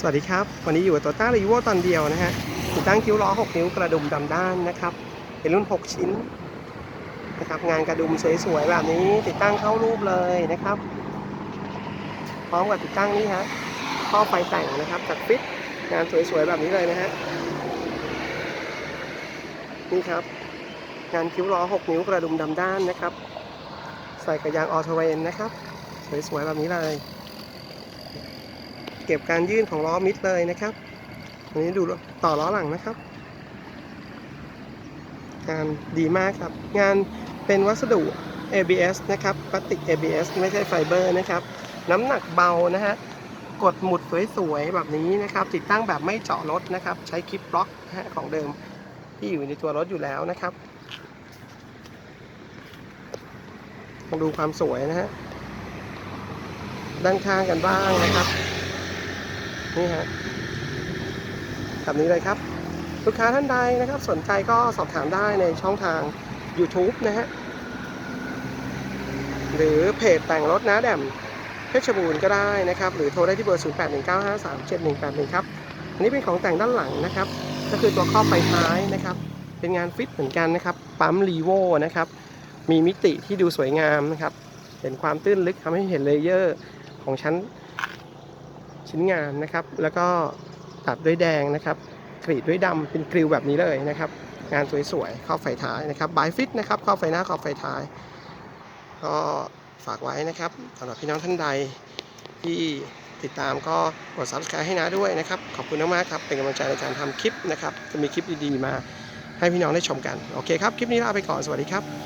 สวัสดีครับ วันนี้อยู่กับโตต้ารีโวตอนเดียวนะฮะติดตั้งคิ้วล้อ 6 นิ้วกระดุมดำด้านนะครับ เป็นรุ่น 6 ชิ้นนะครับงานกระดุมสวยๆแบบนี้ติดตั้งเข้ารูปเลยนะครับ พร้อมกับติดตั้งนี่ฮะข้อไฟแต่งนะครับจากฟิตงานสวยๆแบบนี้เลยนะฮะนี่ครับ งานคิ้วล้อ 6 นิ้วกระดุมดำด้านนะครับ ใส่กระยางออโตเวนนะครับ สวยๆแบบนี้เลย เก็บการยื่นของล้อมิดเลยนะครับอันนี้ดูต่อล้อหลังนะครับ งานดีมากครับ งานเป็นวัสดุ ABS นะครับพลาสติก ABS ไม่ใช่ไฟเบอร์นะครับ น้ำหนักเบานะฮะกดหมุดสวยๆแบบนี้นะครับ ติดตั้งแบบไม่เจาะรถนะครับ ใช้คลิปบล็อกของเดิมที่อยู่ในตัวรถอยู่แล้วนะครับมาดูความสวยนะฮะด้านข้างกันบ้างนะครับ นี่ฮะแบบนี้เลยครับ ลูกค้าท่านใดนะครับ สนใจก็สอบถามได้ในช่องทาง YouTube นะฮะ หรือเพจแต่งรถนะแดมเพชรบูรณ์ก็ได้นะครับ หรือโทรได้ที่เบอร์ 0819537181 ครับ อันนี้เป็นของแต่งด้านหลังนะครับ ก็คือตัวครอบไฟท้ายนะครับ เป็นงานฟิตเหมือนกันนะครับ ปั๊มรีโวนะครับ มีมิติที่ดูสวยงามนะครับ เห็นความตื้นลึกทำให้เห็นเลเยอร์ของชั้น ชิ้นงานนะครับ แล้วก็ตัดด้วยแดงนะครับกรีดด้วยดำเป็นกริลแบบนี้เลยนะครับ งานสวยๆครอบไฟท้ายนะครับบายฟิตนะครับครอบไฟหน้าครอบไฟท้าย ก็ฝากไว้นะครับสำหรับพี่น้องท่านใดที่ติดตามก็กด subscribe ให้นะด้วยนะครับ ขอบคุณมากๆครับ เป็นกำลังใจในการทำคลิปนะครับ จะมีคลิปดีๆมาให้พี่น้องได้ชมกัน โอเคครับ คลิปนี้ลาไปก่อน สวัสดีครับ